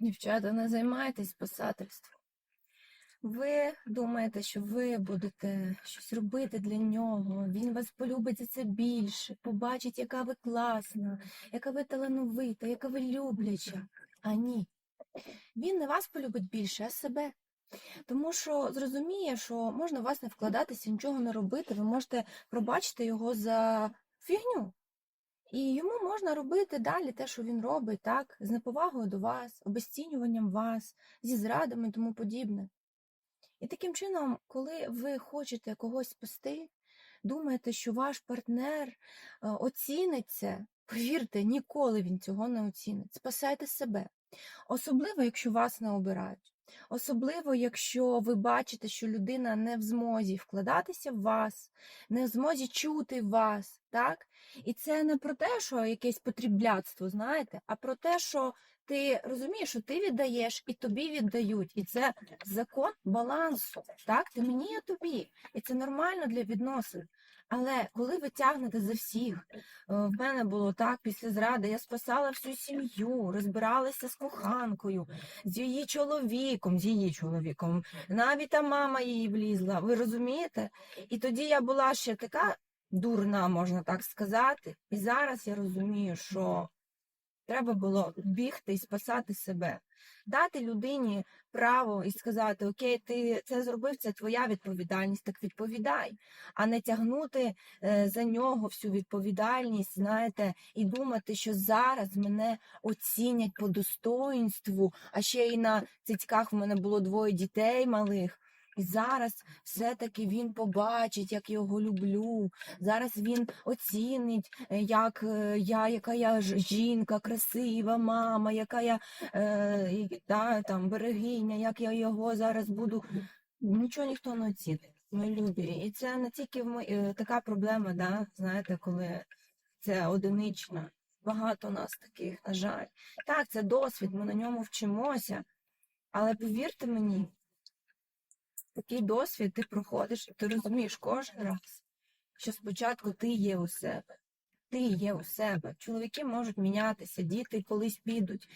Дівчата, не займайтесь писательством. Ви думаєте, що ви будете щось робити для нього, він вас полюбить за це більше, побачить, яка ви класна, яка ви талановита, яка ви любляча. А ні. Він не вас полюбить більше, а себе. Тому що зрозуміє, що можна в вас не вкладатися, нічого не робити, ви можете пробачити його за фігню. І йому можна робити далі те, що він робить, так, з неповагою до вас, обесцінюванням вас, зі зрадами і тому подібне. І таким чином, коли ви хочете когось спасти, думаєте, що ваш партнер е, оцінить це, повірте, ніколи він цього не оцінить. Спасайте себе. Особливо, якщо вас не обирають. Особливо, якщо ви бачите, що людина не в змозі вкладатися в вас, не в змозі чути вас, так? І це не про те, що якесь потрібляцтво, знаєте, а про те, що ти розумієш, що ти віддаєш і тобі віддають. І це закон балансу. Так, ти мені, я тобі. І це нормально для відносин. Але коли ви тягнете за всіх, е, в мене було так після зради, я спасала всю сім'ю, розбиралася з коханкою, з її чоловіком, з її чоловіком, навіть та мама її влізла. Ви розумієте? І тоді я була ще така дурна, можна так сказати. І зараз я розумію, що треба було бігти і спасати себе, дати людині право і сказати: Окей, ти це зробив, це твоя відповідальність, так відповідай, а не тягнути е, за нього всю відповідальність, знаєте, і думати, що зараз мене оцінять по достоїнству, а ще й на цицьках в мене було двоє дітей малих. І зараз все-таки він побачить, як його люблю. Зараз він оцінить, е, як е, я, яка я жінка, красива мама, яка я е, та, там, берегиня, як я його зараз буду. Нічого ніхто не оцінить, мої любі. І це не тільки в мо- е, така проблема, да, знаєте, коли це одинична. Багато нас таких, на жаль. Так, це досвід, ми на ньому вчимося. Але повірте мені, такий досвід ти проходиш, і ти розумієш кожен раз, що спочатку ти є у себе. Ти є у себе. Чоловіки можуть мінятися, діти колись підуть,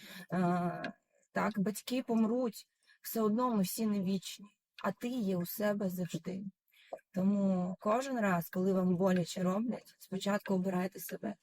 так, батьки помруть. Все одно ми всі не вічні, а ти є у себе завжди. Тому кожен раз, коли вам боляче роблять, спочатку обирайте себе.